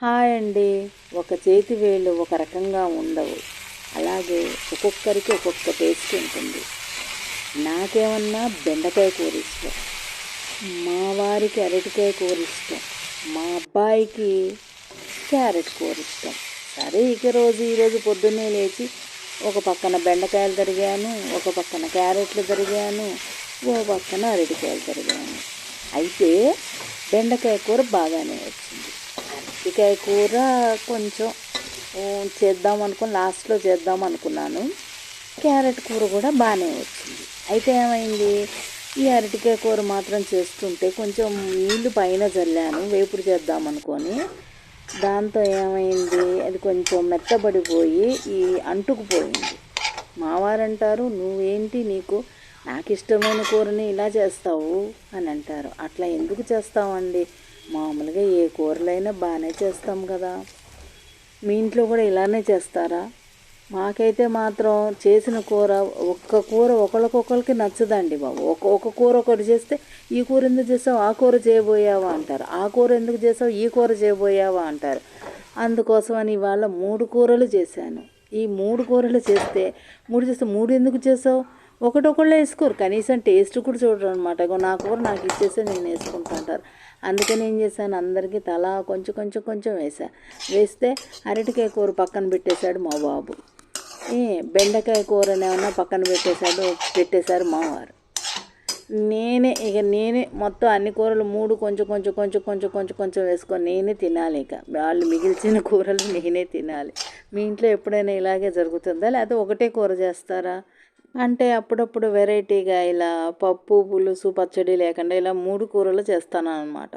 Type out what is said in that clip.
Hi అండి. ఒక చేతి వేలు ఒక రకంగా ఉండవు. అలాగే ఒక్కొక్కరికి ఒక్కొక్క టేస్ట్ ఉంటుంది. నాకేమన్నా బెండకాయ కూర ఇష్టం. మా వారికి అరటికాయ కూర ఇష్టం. మా అబ్బాయికి క్యారెట్ కూర ఇష్టం. సరే ఇక రోజు ఈరోజు పొద్దున్నే లేచి ఒక పక్కన బెండకాయలు తరిగాను ఒక పక్కన క్యారెట్లు తరిగాను ఓ పక్కన అరటికాయలు తరిగాను. అయితే బెండకాయ కూర బాగానే వచ్చింది అరటికాయ కూర కొంచెం చేద్దాం అనుకుని లాస్ట్లో చేద్దాం అనుకున్నాను. క్యారెట్ కూర కూడా బాగానే వచ్చింది. అయితే ఏమైంది? ఈ అరటికాయ కూర మాత్రం చేస్తుంటే కొంచెం నీళ్ళు పైన చల్లాను వేపుడు చేద్దాం అనుకొని. దాంతో ఏమైంది? అది కొంచెం మెత్తబడిపోయి ఈ అంటుకుపోయింది. మావారంటారు నువ్వేంటి నీకు నాకు ఇష్టమైన కూరని ఇలా చేస్తావు? అని అంటారు. అట్లా ఎందుకు చేస్తామండి? మామూలుగా ఏ కూరలైనా బాగానే చేస్తాం కదా. మీ ఇంట్లో కూడా ఇలానే చేస్తారా? మాకైతే మాత్రం చేసిన కూర ఒక్క కూర ఒకరికొకరికి నచ్చదండి బాబు. ఒక ఒక కూర ఒకటి చేస్తే ఈ కూర ఎందుకు చేసావు? ఆ కూర చేయబోయావా? అంటారు. ఆ కూర ఎందుకు చేసావు? ఈ కూర చేయబోయావా? అంటారు. అందుకోసమని ఇవాళ మూడు కూరలు చేశాను. ఈ మూడు కూరలు చేస్తే మూడు చేస్తే మూడు ఎందుకు చేసావు? ఒకటొకళ్ళు వేసుకోరు. కనీసం టేస్ట్ కూడా చూడరు అనమాట ఇగో నా కూర నాకు ఇచ్చేస్తే నేను వేసుకుంటా అంటారు. అందుకని ఏం చేశాను? అందరికీ తలా కొంచెం కొంచెం కొంచెం వేసా వేస్తే అరటికాయ కూర పక్కన పెట్టేశాడు మా బాబు. ఏ బెండకాయ కూరనేమన్నా పక్కన పెట్టేశాడు పెట్టేశారు మావారు నేనే ఇక నేనే మొత్తం అన్ని కూరలు మూడు కొంచెం కొంచెం కొంచెం కొంచెం కొంచెం కొంచెం వేసుకొని నేనే తినాలి ఇక. వాళ్ళు మిగిల్చిన కూరలు నేనే తినాలి. మీ ఇంట్లో ఎప్పుడైనా ఇలాగే జరుగుతుందా? లేకపోతే ఒకటే కూర చేస్తారా? అంటే అప్పుడప్పుడు వెరైటీగా ఇలా పప్పు పులుసు పచ్చడి లేకుండా ఇలా మూడు కూరలు చేస్తాను అనమాట